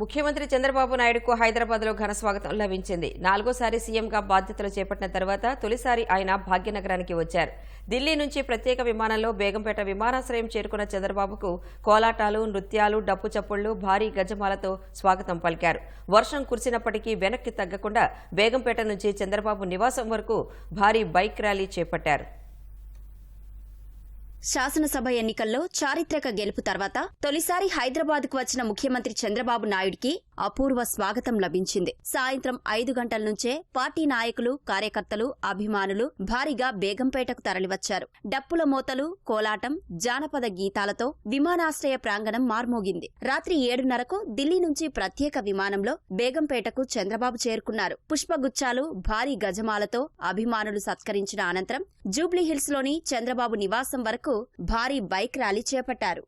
ముఖ్యమంత్రి చంద్రబాబు నాయుడుకు హైదరాబాద్లో ఘన స్వాగతం లభించింది. నాలుగోసారి సీఎంగా బాధ్యతలు చేపట్టిన తర్వాత తొలిసారి ఆయన భాగ్యనగరానికి వచ్చారు. ఢిల్లీ నుంచి ప్రత్యేక విమానంలో బేగంపేట విమానాశ్రయం చేరుకున్న చంద్రబాబుకు కోలాటాలు నృత్యాలు డప్పు చప్పుళ్ళు భారీ గజమాలతో స్వాగతం పలికారు. వర్షం కురిసినప్పటికీ వెనక్కి తగ్గకుండా బేగంపేట నుంచి చంద్రబాబు నివాసం వరకు భారీ బైక్ ర్యాలీ చేపట్టారు. శాసనసభ ఎన్నికల్లో చారిత్రక గెలుపు తర్వాత తొలిసారి హైదరాబాద్కు వచ్చిన ముఖ్యమంత్రి చంద్రబాబు నాయుడికి అపూర్వ స్వాగతం లభించింది. సాయంత్రం ఐదు గంటల నుంచే పార్టీ నాయకులు కార్యకర్తలు అభిమానులు భారీగా బేగంపేటకు తరలివచ్చారు. డప్పుల మోతలు కోలాటం జానపద గీతాలతో విమానాశ్రయ ప్రాంగణం మార్మోగింది. రాత్రి ఏడున్నరకు ఢిల్లీ నుంచి ప్రత్యేక విమానంలో బేగంపేటకు చంద్రబాబు చేరుకున్నారు. పుష్పగుచ్చాలు భారీ గజమాలతో అభిమానులు సత్కరించిన అనంతరం జూబ్లీహిల్స్లోని చంద్రబాబు నివాసం వరకు భారీ బైక్ ర్యాలీ చేపట్టారు.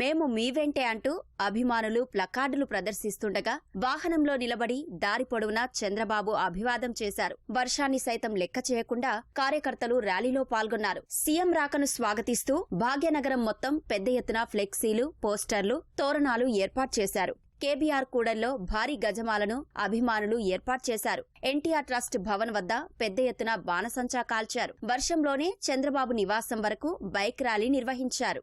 మేము మీ వెంటే అంటూ అభిమానులు ప్లకార్డులు ప్రదర్శిస్తుండగా వాహనంలో నిలబడి దారి పొడవునా చంద్రబాబు అభివాదం చేశారు. వర్షాన్ని సైతం లెక్క చేయకుండా కార్యకర్తలు ర్యాలీలో పాల్గొన్నారు. సీఎం రాకను స్వాగతిస్తూ భాగ్యనగరం మొత్తం పెద్ద ఎత్తున ఫ్లెక్సీలు పోస్టర్లు తోరణాలు ఏర్పాటు చేశారు. కేబీఆర్ కూడల్లో భారీ గజమాలను అభిమానులు ఏర్పాటు చేశారు. ఎన్టీఆర్ ట్రస్ట్ భవన్ వద్ద పెద్ద ఎత్తున బాణసంచా కాల్చారు. వర్షంలోనే చంద్రబాబు నివాసం వరకు బైక్ ర్యాలీ నిర్వహించారు.